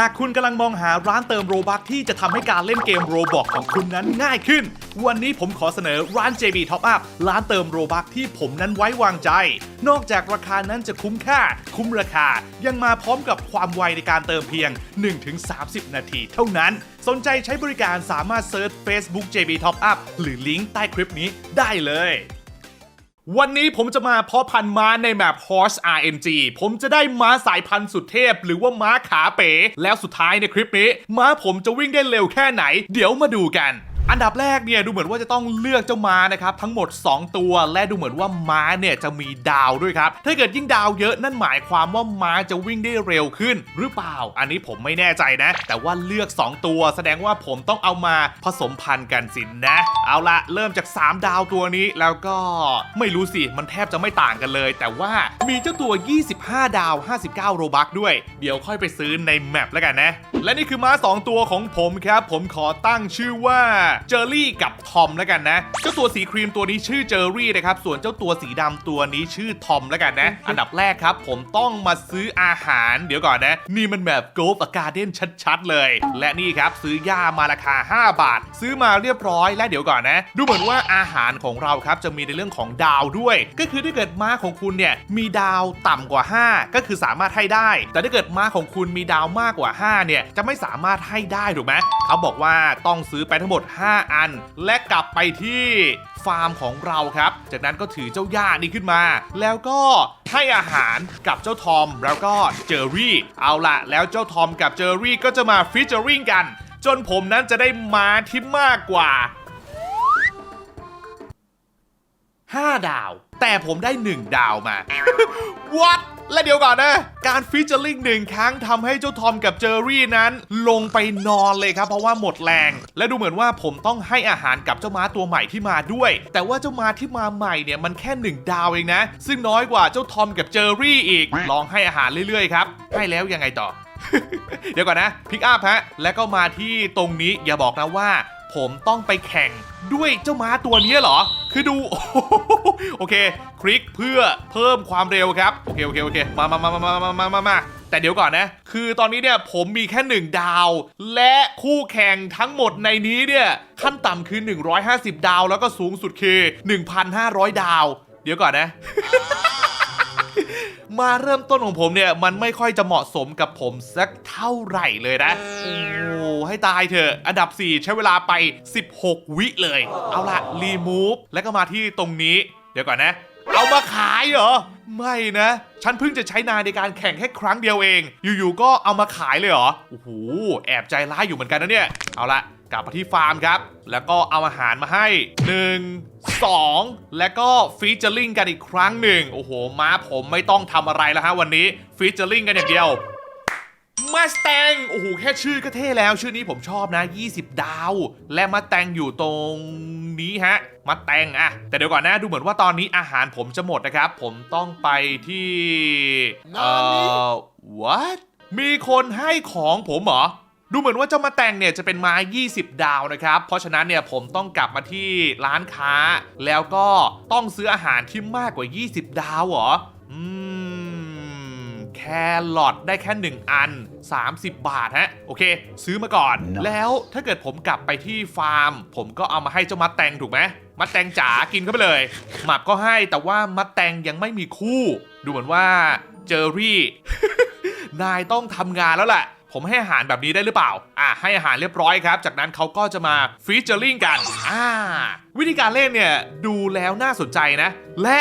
หากคุณกำลังมองหาร้านเติมโรบัคที่จะทำให้การเล่นเกมโรบอกของคุณนั้นง่ายขึ้น วันนี้ผมขอเสนอร้าน JB Top Up ร้านเติมโรบัคที่ผมนั้นไว้วางใจ นอกจากราคานั้นจะคุ้มค่า คุ้มราคา ยังมาพร้อมกับความไวในการเติมเพียง 1-30 นาทีเท่านั้น สนใจใช้บริการสามารถเซิร์ช Facebook JB Top Up หรือลิงก์ใต้คลิปนี้ได้เลย วันนี้ผมจะมาเพาะพันธุ์ม้าในแมป Horse RNG ผมจะได้ม้าสายพันธุ์สุดเทพ หรือว่าม้าขาเป๋ แล้วสุดท้ายในคลิปนี้ ม้าผมจะวิ่งได้เร็วแค่ไหน เดี๋ยวมาดูกัน อันดับแรกเนี่ยดูเหมือนว่าจะต้องเลือกเจ้าม้านะครับทั้งหมด 2 ตัว และดูเหมือนว่าม้าเนี่ยจะมีดาวด้วยครับถ้าเกิดยิ่งดาวเยอะนั่นหมายความว่าม้าจะวิ่งได้เร็วขึ้น หรือเปล่า อันนี้ผมไม่แน่ใจนะ แต่ว่าเลือก 2 ตัว แสดงว่าผมต้องเอามาผสมพันธุ์กันสินนะ เอาละเริ่มจาก 3 ดาวตัวนี้แล้วก็ไม่รู้สิมันแทบจะไม่ต่างกันเลย แต่ว่ามีเจ้าตัว 25 ดาว 59 โรบักด้วย เดี๋ยวค่อยไปซื้อในแมปแล้วกันนะ และนี่คือม้า 2 ตัวของผมครับผมขอตั้งชื่อว่าเจอรี่กับทอมแล้วกันนะเจ้าตัวสีครีมตัวนี้ชื่อเจอรี่นะครับส่วนเจ้าตัวสีดำตัวนี้ชื่อทอมแล้วกันนะ อันดับแรกครับ ผมต้องมาซื้ออาหารเดี๋ยวก่อนนะ นี่มันแบบโกลฟอการ์เด้นชัดๆ เลย และนี่ครับซื้อยามาราคา 5 บาท ซื้อมาเรียบร้อยและเดี๋ยวก่อนนะ ดูเหมือนว่าอาหารของเราครับจะมีในเรื่องของดาวด้วย ก็คือถ้าเกิดม้าของคุณเนี่ยมีดาวต่ำกว่า 5 ก็คือสามารถให้ได้ แต่ถ้าเกิดม้าของคุณมีดาวมากกว่า 5 เนี่ยจะไม่สามารถให้ได้ถูกไหมเขาบอกว่าต้องซื้อไปทั้งหมด5 5 อัน และกลับไปที่ฟาร์มของเราครับ จากนั้นก็ถือเจ้าย่านี่ขึ้นมา แล้วก็ให้อาหารกับเจ้าทอม แล้วก็เจอรี่ เอาละแล้วเจ้าทอมกับเจอรี่ก็จะมาฟิชเจอริงกัน จนผมนั้นจะได้ม้าที่มากกว่า 5 ดาว แต่ผมได้ 1 ดาวมา What และเดี๋ยวก่อนนะ การฟิชเจอริงหนึ่งครั้งทำให้เจ้าทอมกับเจอรี่นั้น ลงไปนอนเลยครับ เพราะว่าหมดแรง และดูเหมือนว่าผมต้องให้อาหารกับเจ้าม้าตัวใหม่ที่มาด้วย แต่ว่าเจ้าม้าที่มาใหม่เนี่ยมันแค่1ดาวเองนะ ซึ่งน้อยกว่าเจ้าทอมกับเจอรี่อีก ลองให้อาหารเรื่อยๆครับ ให้แล้วยังไงต่อ เดี๋ยวก่อนนะ พิกอัพฮะ แล้วก็มาที่ตรงนี้อย่าบอกนะว่า ผมต้องไปแข่งด้วยเจ้าม้าตัวนี้เหรอ คือดู โอเค คลิกเพื่อเพิ่มความเร็วครับ โอเคโอเคโอเคมามามามามามามามาแต่เดี๋ยวก่อนนะ คือตอนนี้เนี่ยผมมีแค่ 1 ดาว และคู่แข่งทั้งหมดในนี้เนี่ยขั้นต่ำคือ 150 ดาว แล้วก็สูงสุดคือ 1,500 ดาว เดี๋ยวก่อนนะ มาเริ่มต้นของผมเนี่ยมันไม่ค่อยจะเหมาะสมกับผมสักเท่าไหร่เลยนะ โอ้ให้ตายเถอะ อันดับ 4 ใช้เวลาไป 16 วิเลย เอาละรีมูฟแล้วก็มาที่ตรงนี้ เดี๋ยวก่อนนะ เอามาขายเหรอ ไม่นะ ฉันเพิ่งจะใช้นายในการแข่งแค่ครั้งเดียวเอง อยู่ๆก็เอามาขายเลยเหรอ โอ้โห แอบใจร้ายอยู่เหมือนกันนะเนี่ย เอาละ กลับมาที่ฟาร์มครับ แล้วก็เอาอาหารมาให้ 1 2 แล้วก็ฟีเจอริงกันอีกครั้งหนึ่ง โอ้โห ม้าผมไม่ต้องทำอะไรแล้วฮะวันนี้ฟีเจอริงกันอย่างเดียวมาส t ตงโอ้โห แค่ชื่อก็เท่แล้ว ชื่อนี้ผมชอบนะ 20 ดาว และมาแตงอยู่ตรงนี้ฮะ มาแตงอะแต่เดี๋ยวก่อนนะ ดูเหมือนว่าตอนนี้อาหารผมจะหมดนะครับ ผมต้องไปที่เอ่อ what มีคนให้ของผมเหรอ ดูเหมือนว่าเจ้ามาแต่งเนี่ยจะเป็นไม้ 20 ดาวนะครับ เพราะฉะนั้นเนี่ยผมต้องกลับมาที่ร้านค้า แล้วก็ต้องซื้ออาหารที่มากกว่า 20 ดาวเหรอ อืม แครอทได้แค่ 1 อัน 30 บาทฮะ โอเค ซื้อมาก่อน Nice แล้วถ้าเกิดผมกลับไปที่ฟาร์ม ผมก็เอามาให้เจ้ามัดแตงถูกไหมมัดแตงจ๋ากินเข้าไปเลย หมับก็ให้แต่ว่ามัดแตงยังไม่มีคู่ ดูเหมือนว่าเจอรี่ นายต้องทำงานแล้วแหละ ผมให้อาหารแบบนี้ได้หรือเปล่า อะให้อาหารเรียบร้อยครับ จากนั้นเขาก็จะมาฟีเจอริงกัน อ่า วิธีการเล่นเนี่ย ดูแล้วน่าสนใจนะ และ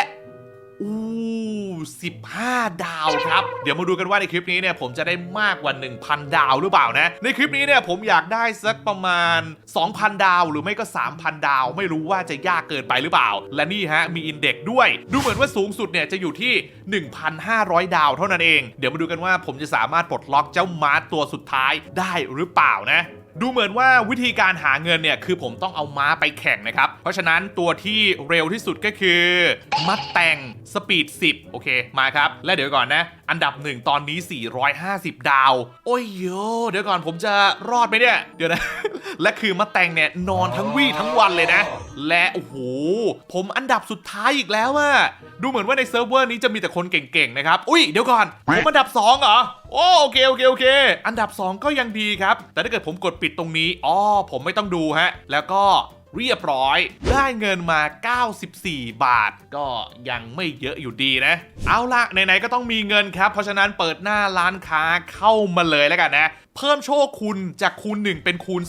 อู้ 15 ดาวครับ เดี๋ยวมาดูกันว่าในคลิปนี้เนี่ยผมจะได้มากกว่า 1,000 ดาวหรือเปล่านะ ในคลิปนี้เนี่ยผมอยากได้สักประมาณ 2,000 ดาว หรือไม่ก็ 3,000 ดาว ไม่รู้ว่าจะยากเกินไปหรือเปล่า และนี่ฮะมีอินเด็กด้วย ดูเหมือนว่าสูงสุดเนี่ยจะอยู่ที่ 1,500 ดาวเท่านั้นเอง เดี๋ยวมาดูกันว่าผมจะสามารถปลดล็อกเจ้ามาร์ตัวสุดท้ายได้หรือเปล่านะดูเหมือนว่าวิธีการหาเงินเนี่ยคือผมต้องเอาม้าไปแข่งนะครับ เพราะฉะนั้นตัวที่เร็วที่สุดก็คือ มัดแต่งสปีด10 โอเค มาครับ และเดี๋ยวก่อนนะ อันดับหนึ่งตอนนี้ 450 ดาว โอ้ยโย เดี๋ยวก่อนผมจะรอดไหมเนี่ย เดี๋ยวนะ และคือมะแต่งเนี่ย นอนทั้งวี่ทั้งวันเลยนะ และ โอ้โห ผมอันดับสุดท้ายอีกแล้วอะดูเหมือนว่าในเซิร์ฟเวอร์นี้จะมีแต่คนเก่งๆนะครับ อุ้ย เดี๋ยวก่อน ผมอันดับ 2 เหรอโอโอเคโอเคโอเค อันดับ 2 ก็ยังดีครับ แต่ถ้าเกิดผมกดปิดตรงนี้อ๋อผมไม่ต้องดูฮะ แล้วก็ เรียบร้อย ได้เงินมา 94 บาท ก็ยังไม่เยอะอยู่ดีนะ เอาละไหนๆก็ต้องมีเงินครับ เพราะฉะนั้นเปิดหน้าร้านค้าเข้ามาเลยแล้วกันนะ เพิ่มโชคคุณจากคูณ 1 เป็นคูณ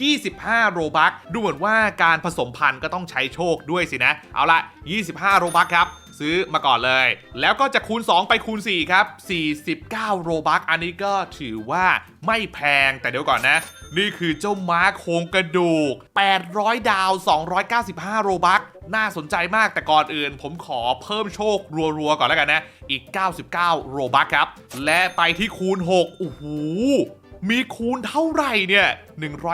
2 25 โรบักดูเหมือนว่าการผสมพันธุ์ก็ต้องใช้โชคด้วยสินะ เอาละ25 โรบักครับ ซื้อมาก่อนเลย แล้วก็จะคูณ 2 ไปคูณ 4 ครับ 49 โรบัคอันนี้ก็ถือว่าไม่แพงแต่เดี๋ยวก่อนนะ นี่คือเจ้าม้าโครงกระดูก 800 ดาว 295 โรบัคน่าสนใจมากแต่ก่อนอื่น ผมขอเพิ่มโชครัวๆก่อนแล้วกันนะ อีก 99 โรบัคครับ และไปที่คูณ 6 โอ้โหมีคูณเท่าไหร่เนี่ย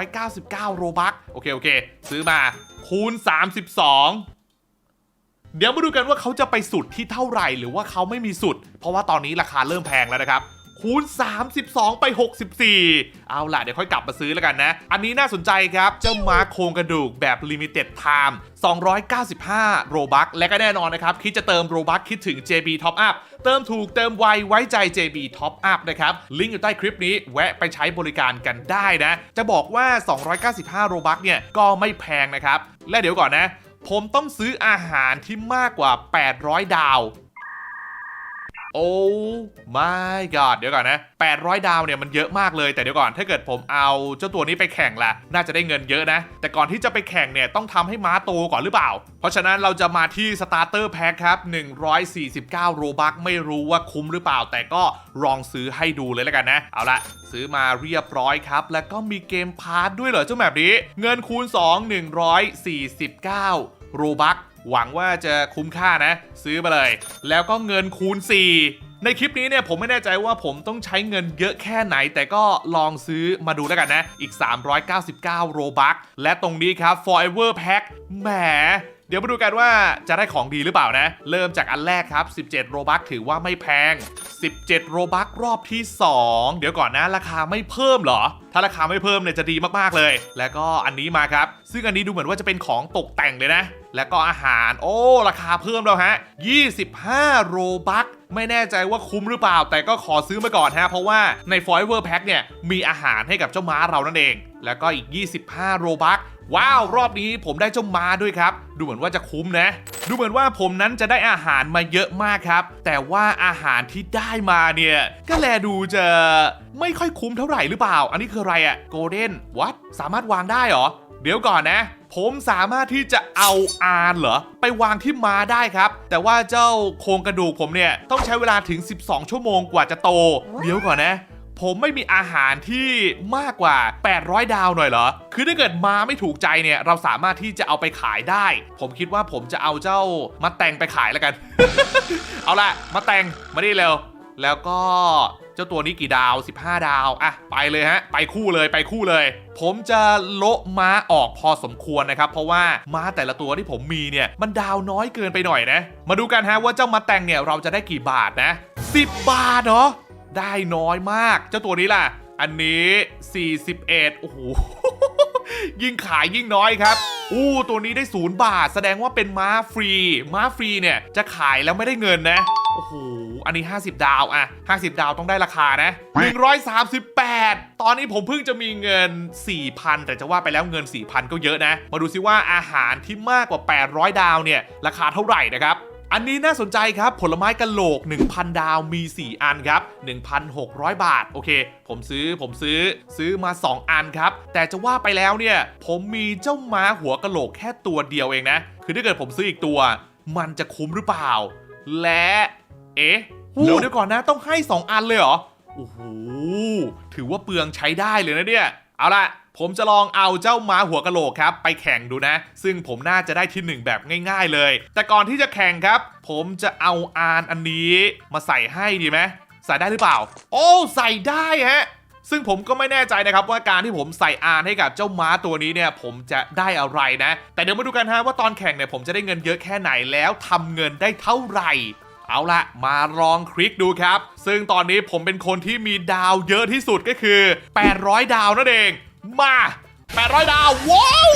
199 โรบัคโอเค โอเค ซื้อมาคูณ 32 เดี๋ยวมาดูกันว่าเขาจะไปสุดที่เท่าไหร่หรือว่าเขาไม่มีสุด เพราะว่าตอนนี้ราคาเริ่มแพงแล้วนะครับคูณ 32 ไป 64 เอาล่ะ เดี๋ยวค่อยกลับมาซื้อแล้วกันนะ อันนี้น่าสนใจครับ เจ้าม้าโครงกระดูกแบบ Limited Time 295 โรบัคและก็แน่นอนนะครับ คิดจะเติมโรบัคคิดถึง JB Top Up เติมถูกเติมไวไว้ใจ JB Top Up นะครับ ลิงก์อยู่ใต้คลิปนี้แวะไปใช้บริการกันได้นะ จะบอกว่า 295 โรบัคเนี่ยก็ไม่แพงนะครับ และเดี๋ยวก่อนนะ ผมต้องซื้ออาหารที่มากกว่า 800 ดาว โอ้ my god เดี๋ยวก่อนนะ 800 ดาวเนี่ยมันเยอะมากเลย แต่เดี๋ยวก่อนถ้าเกิดผมเอาเจ้าตัวนี้ไปแข่งล่ะ น่าจะได้เงินเยอะนะ แต่ก่อนที่จะไปแข่งเนี่ยต้องทำให้ม้าโตก่อนหรือเปล่า เพราะฉะนั้นเราจะมาที่สตาร์เตอร์แพ็คครับ 149 โรบัคไม่รู้ว่าคุ้มหรือเปล่า แต่ก็ลองซื้อให้ดูเลยแล้วกันนะ เอาละซื้อมาเรียบร้อยครับ แล้วก็มีเกมพาร์ทด้วยเหรอเจ้าแบบนี้ เงินคูณ 2 149 โรบัค หวังว่าจะคุ้มค่านะ ซื้อมาเลย แล้วก็เงินคูณ 4 ในคลิปนี้เนี่ยผมไม่แน่ใจว่าผมต้องใช้เงินเยอะแค่ไหน แต่ก็ลองซื้อมาดูแล้วกันนะ อีก 399 โรบัคและตรงนี้ครับ Forever Pack แหม เดี๋ยวมาดูกันว่าจะได้ของดีหรือเปล่านะ เริ่มจากอันแรกครับ 17 โรบัคถือว่าไม่แพง 17 โรบัครอบที่ 2 เดี๋ยวก่อนนะราคาไม่เพิ่มเหรอ ถ้าราคาไม่เพิ่มเนี่ยจะดีมากๆเลย แล้วก็อันนี้มาครับ ซึ่งอันนี้ดูเหมือนว่าจะเป็นของตกแต่งเลยนะ แล้วก็อาหารโอ้ ราคาเพิ่มแล้วฮะ 25 โรบัคไม่แน่ใจว่าคุ้มหรือเปล่า แต่ก็ขอซื้อมาก่อนฮะ เพราะว่าใน Forever Pack เนี่ยมีอาหารให้กับเจ้าม้าเรานั่นเอง แล้วก็อีก 25 โรบัค ว้าว รอบนี้ผมได้เจ้ามาด้วยครับ ดูเหมือนว่าจะคุ้มนะ ดูเหมือนว่าผมนั้นจะได้อาหารมาเยอะมากครับ แต่ว่าอาหารที่ได้มาเนี่ย ก็แลดูจะไม่ค่อยคุ้มเท่าไหร่หรือเปล่า อันนี้คืออะไรอะโกลเด้นวัดสามารถวางได้เหรอ เดี๋ยวก่อนนะ ผมสามารถที่จะเอาอานเหรอ ไปวางที่มาได้ครับ แต่ว่าเจ้าโครงกระดูกผมเนี่ยต้องใช้เวลาถึง 12 ชั่วโมงกว่าจะโต เดี๋ยวก่อนนะ ผมไม่มีอาหารที่มากกว่า 800 ดาวหน่อยเหรอ คือถ้าเกิดมาไม่ถูกใจเนี่ย เราสามารถที่จะเอาไปขายได้ ผมคิดว่าผมจะเอาเจ้ามาแต่งไปขายแล้วกัน เอาละมาแต่งมาดิเร็ว แล้วก็เจ้าตัวนี้กี่ดาว 15 ดาว อะ ไปเลยฮะ ไปคู่เลย ไปคู่เลย ผมจะโละม้าออกพอสมควรนะครับ เพราะว่าม้าแต่ละตัวที่ผมมีเนี่ย มันดาวน้อยเกินไปหน่อยนะ มาดูกันฮะว่าเจ้ามาแต่งเนี่ยเราจะได้กี่บาทนะ 10 บาทเหรอ ได้น้อยมาก เจ้าตัวนี้ล่ะ อันนี้ 41 โอ้โห ยิ่งขายยิ่งน้อยครับ อู้ ตัวนี้ได้ศูนย์บาท แสดงว่าเป็นม้าฟรี ม้าฟรีเนี่ย จะขายแล้วไม่ได้เงินนะ โอ้โห อันนี้ 50 ดาวอะ50 ดาวต้องได้ราคานะ 138 ตอนนี้ผมเพิ่งจะมีเงิน 4,000 แต่จะว่าไปแล้วเงิน 4,000 ก็เยอะนะ มาดูซิว่าอาหารที่มากกว่า 800 ดาวเนี่ย ราคาเท่าไหร่นะครับ อันนี้น่าสนใจครับผลไม้กะโหลก 1,000 ดาวมี 4 อันครับ 1,600 บาท โอเค ผมซื้อผมซื้อซื้อมา 2 อันครับ แต่จะว่าไปแล้วเนี่ย ผมมีเจ้าม้าหัวกะโหลกแค่ตัวเดียวเองนะ คือถ้าเกิดผมซื้ออีกตัว มันจะคุ้มหรือเปล่า และ เอ๊ะโหเดี๋ยวก่อนนะต้องให้ 2 อันเลยเหรอโอ้โหถือว่าเปลืองใช้ได้เลยนะเนี่ย เอาละผมจะลองเอาเจ้าม้าหัวกะโหลกครับ ไปแข่งดูนะ ซึ่งผมน่าจะได้ที่หนึ่งแบบง่าย ๆเลย แต่ก่อนที่จะแข่งครับ ผมจะเอาอานอันนี้มาใส่ให้ดีไหมใส่ได้หรือเปล่า โอ้ใส่ได้ฮะซึ่งผมก็ไม่แน่ใจนะครับว่าการที่ผมใส่อานให้กับเจ้าม้าตัวนี้เนี่ย ผมจะได้อะไรนะ แต่เดี๋ยวมาดูกันฮะว่าตอนแข่งเนี่ยผมจะได้เงินเยอะแค่ไหนแล้วทำเงินได้เท่าไหร่ เอาละมาลองคลิกดูครับ ซึ่งตอนนี้ผมเป็นคนที่มีดาวเยอะที่สุดก็คือ 800 ดาวนั่นเอง มา 800 ดาว ว้าว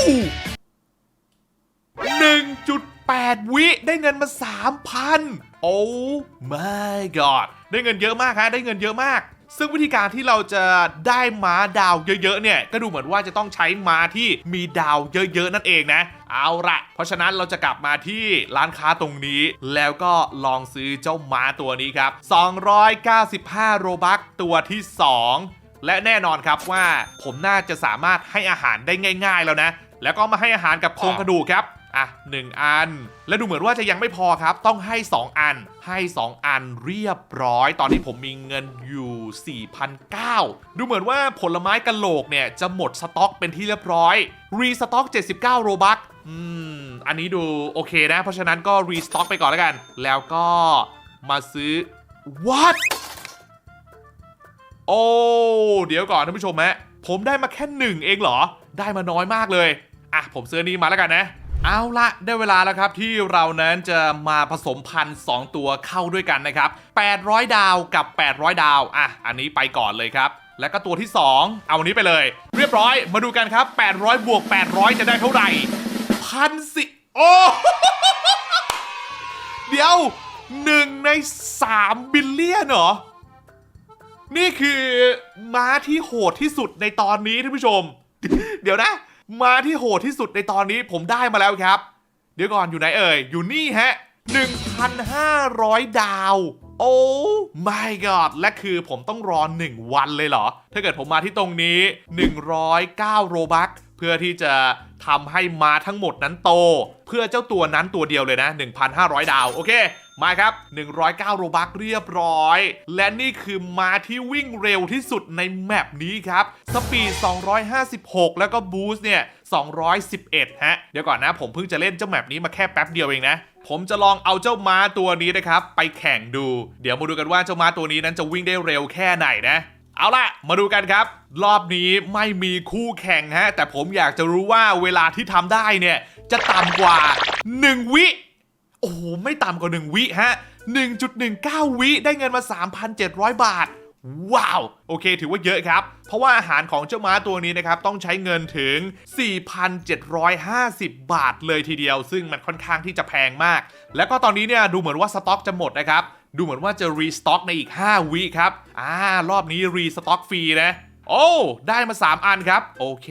1.8 วิ ได้เงินมา 3,000 โอ้ my god ได้เงินเยอะมากฮะ ได้เงินเยอะมาก ซึ่งวิธีการที่เราจะได้ม้าดาวเยอะๆเนี่ย ก็ดูเหมือนว่าจะต้องใช้ม้าที่มีดาวเยอะๆนั่นเองนะ เอาละเพราะฉะนั้นเราจะกลับมาที่ร้านค้าตรงนี้ แล้วก็ลองซื้อเจ้าม้าตัวนี้ครับ 295 โรบัคตัวที่ 2 และแน่นอนครับว่าผมน่าจะสามารถให้อาหารได้ง่าย ๆ แล้วนะ แล้วก็มาให้อาหารกับโครงกระดูกครับ อะหนึ่งอัน และดูเหมือนว่าจะยังไม่พอครับ ต้องให้ 2 อัน ให้ 2 อันเรียบร้อย ตอนนี้ผมมีเงินอยู่ 4,009 ดูเหมือนว่าผลไม้กะโหลกเนี่ย จะหมดสต็อกเป็นที่เรียบร้อย รีสต็อก 79 โรบัคอืม อันนี้ดูโอเคนะ เพราะฉะนั้นก็รีสต็อกไปก่อนแล้วกัน แล้วก็มาซื้อ what โอ้ เดี๋ยวก่อนท่านผู้ชมฮะ ผมได้มาแค่หนึ่งเองเหรอ ได้มาน้อยมากเลย อะ ผมซื้อนี้มาแล้วกันนะ เอาละได้เวลาแล้วครับที่เรานั้นจะมาผสมพันธุ์2ตัวเข้าด้วยกันนะครับ 800 ดาวกับ 800 ดาว อะ อันนี้ไปก่อนเลยครับ แล้วก็ตัวที่ 2 เอาอันนี้ไปเลย เรียบร้อย มาดูกันครับ 800 บวก 800 จะได้เท่าไหร่พันสิโอ้เดี๋ยวหนึ่งใน 3 บิลเลียนเหรอ นี่คือม้าที่โหดที่สุดในตอนนี้ท่านผู้ชม เดี๋ยวนะ มาที่โหดที่สุดในตอนนี้ผมได้มาแล้วครับ เดี๋ยวก่อนอยู่ไหนเอ่ย อยู่นี่ฮะ 1,500 ดาว โอ้ my god และคือผมต้องรอ 1 วันเลยเหรอ ถ้าเกิดผมมาที่ตรงนี้ 109 โรบัค เพื่อที่จะทำให้ม้าทั้งหมดนั้นโต เพื่อเจ้าตัวนั้นตัวเดียวเลยนะ 1,500 ดาว โอเค มาครับ 109 โรบัคเรียบร้อย และนี่คือม้าที่วิ่งเร็วที่สุดในแมปนี้ครับ สปีด 256 แล้วก็บูสต์เนี่ย 211 ฮะ เดี๋ยวก่อนนะ ผมเพิ่งจะเล่นเจ้าแมปนี้มาแค่แป๊บเดียวเองนะผมจะลองเอาเจ้าม้าตัวนี้นะครับ ไปแข่งดู เดี๋ยวมาดูกันว่าเจ้าม้าตัวนี้นั้นจะวิ่งได้เร็วแค่ไหนนะ เอาล่ะ มาดูกันครับ รอบนี้ไม่มีคู่แข่งฮะ แต่ผมอยากจะรู้ว่าเวลาที่ทำได้เนี่ย จะต่ำกว่า 1 วิ โอ้โห ไม่ต่ำกว่า 1 วิฮะ 1.19 วิได้เงินมา 3,700 บาท ว้าว โอเค ถือว่าเยอะครับ เพราะว่าอาหารของเจ้าม้าตัวนี้นะครับ ต้องใช้เงินถึง 4,750 บาทเลยทีเดียว ซึ่งมันค่อนข้างที่จะแพงมาก แล้วก็ตอนนี้เนี่ยดูเหมือนว่าสต็อกจะหมดนะครับ ดูเหมือนว่าจะรีสต็อกในอีก 5 วิครับ อ่ารอบนี้รีสต็อกฟรีนะ โอ้ ได้มา 3 อันครับ โอเค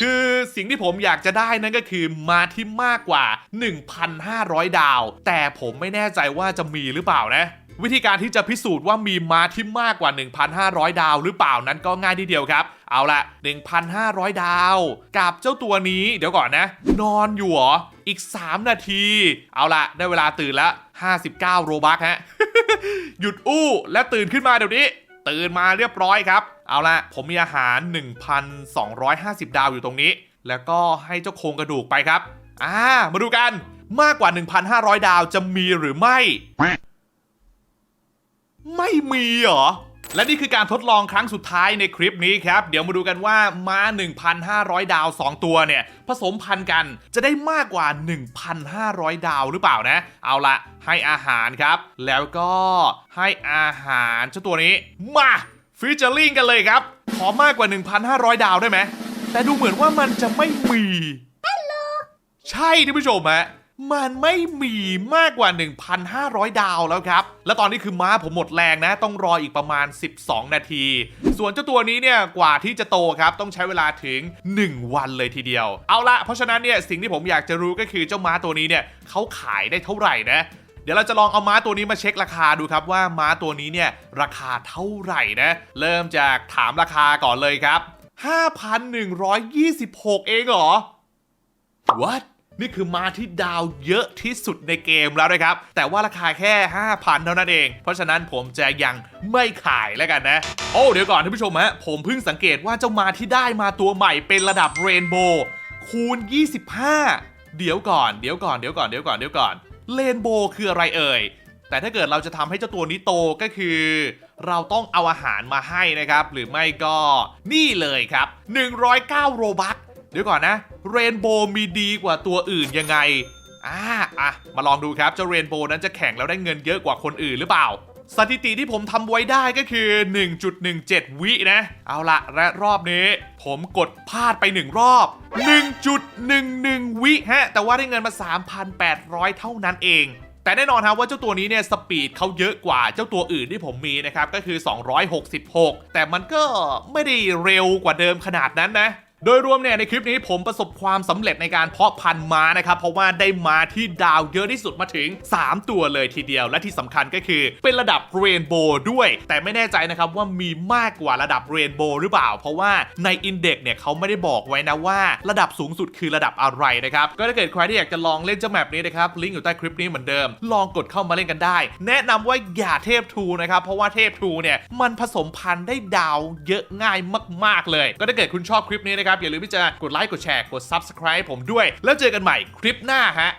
คือสิ่งที่ผมอยากจะได้นั่นก็คือมาที่มากกว่า 1,500 ดาว แต่ผมไม่แน่ใจว่าจะมีหรือเปล่านะวิธีการที่จะพิสูจน์ว่ามีมาที่มากกว่า 1,500 ดาวหรือเปล่านั้นก็ง่ายทีเดียวครับ เอาละ1,500 ดาว กับเจ้าตัวนี้เดี๋ยวก่อนนะ นอนอยู่เหรอ อีก 3 นาที เอาละได้เวลาตื่นแล้ว 59 โรบักฮะ หยุดอู้และตื่นขึ้นมาเดี๋ยวนี้ ตื่นมาเรียบร้อยครับ เอาละผมมีอาหาร 1,250 ดาวอยู่ตรงนี้ แล้วก็ให้เจ้าโครงกระดูกไปครับ อ่า มาดูกันมากกว่า 1,500 ดาวจะมีหรือไม่ ไม่มีเหรอ และนี่คือการทดลองครั้งสุดท้ายในคลิปนี้ครับ เดี๋ยวมาดูกันว่าม้า 1,500 ดาว 2 ตัวเนี่ย ผสมพันธุ์กันจะได้มากกว่า 1,500 ดาวหรือเปล่านะ เอาละให้อาหารครับ แล้วก็ให้อาหารเจ้าตัวนี้ มาฟิชเจอริงกันเลยครับ ขอมากกว่า 1,500 ดาวได้ไหมแต่ดูเหมือนว่ามันจะไม่มี ใช่ท่านผู้ชมฮะ มันไม่มีมากกว่า 1,500 ดาวแล้วครับ และตอนนี้คือม้าผมหมดแรงนะ ต้องรออีกประมาณ 12 นาที ส่วนเจ้าตัวนี้เนี่ยกว่าที่จะโตครับต้องใช้เวลาถึง 1 วันเลยทีเดียว เอาละเพราะฉะนั้นเนี่ยสิ่งที่ผมอยากจะรู้ก็คือเจ้าม้าตัวนี้เนี่ยเขาขายได้เท่าไหร่นะเดี๋ยวเราจะลองเอาม้าตัวนี้มาเช็คราคาดูครับว่าม้าตัวนี้เนี่ยราคาเท่าไหร่นะ เริ่มจากถามราคาก่อนเลยครับ 5,126 เองเหรอ What นี่คือม้าที่ดาวเยอะที่สุดในเกมแล้วนะครับ แต่ว่าราคาแค่ 5,000 เท่านั้นเอง เพราะฉะนั้นผมจะยังไม่ขายแล้วกันนะ โอ้เดี๋ยวก่อนท่านผู้ชมฮะผมเพิ่งสังเกตว่าเจ้ามาที่ได้มาตัวใหม่เป็นระดับเรนโบว์คูณ 25 เดี๋ยวก่อนเดี๋ยวก่อนเดี๋ยวก่อนเดี๋ยวก่อนเดี๋ยวก่อนเรนโบว์คืออะไรเอ่ยแต่ถ้าเกิดเราจะทำให้เจ้าตัวนี้โตก็คือ เราต้องเอาอาหารมาให้นะครับ หรือไม่ก็นี่เลยครับ 109 โรบัค เดี๋ยวก่อนนะเรนโบว์มีดีกว่าตัวอื่นยังไงอ่าอะมาลองดูครับเจ้าเรนโบว์นั้นจะแข่งแล้วได้เงินเยอะกว่าคนอื่นหรือเปล่า สถิติที่ผมทำไว้ได้ก็คือ 1.17 วินะ เอาละและรอบนี้ ผมกดพลาดไปหนึ่งรอบ 1.11 วิฮะ แต่ว่าได้เงินมา 3,800 เท่านั้นเองแต่แน่นอนครับว่าเจ้าตัวนี้เนี่ยสปีดเขาเยอะกว่าเจ้าตัวอื่นที่ผมมีนะครับก็คือ 266 แต่มันก็ไม่ได้เร็วกว่าเดิมขนาดนั้นนะ โดยรวมเนี่ยในคลิปนี้ผมประสบความสำเร็จในการเพาะพันธุ์ม้านะครับ เพราะว่าได้มาที่ดาวเยอะที่สุดมาถึง 3 ตัวเลยทีเดียว และที่สำคัญก็คือ เป็นระดับเรนโบว์ด้วย แต่ไม่แน่ใจนะครับว่ามีมากกว่าระดับเรนโบว์หรือเปล่า เพราะว่าในอินเด็กเนี่ยเขาไม่ได้บอกไว้นะว่าระดับสูงสุดคือระดับอะไรนะครับ ก็ถ้าเกิดใครที่อยากจะลองเล่นเจ้าแมปนี้นะครับลิงก์อยู่ใต้คลิปนี้เหมือนเดิม ลองกดเข้ามาเล่นกันได้ แนะนำว่าอย่าเทพทูนะครับเพราะว่าเทพทูเนี่ยมันผสมพันธุ์ได้ดาวเยอะง่ายมาก ๆเลย ก็ถ้าเกิดคุณชอบคลิปนี้นะครับนะครับ อย่าลืมที่จะกดไลค์กดแชร์กด Subscribe ผมด้วย แล้วเจอกันใหม่คลิปหน้าฮะ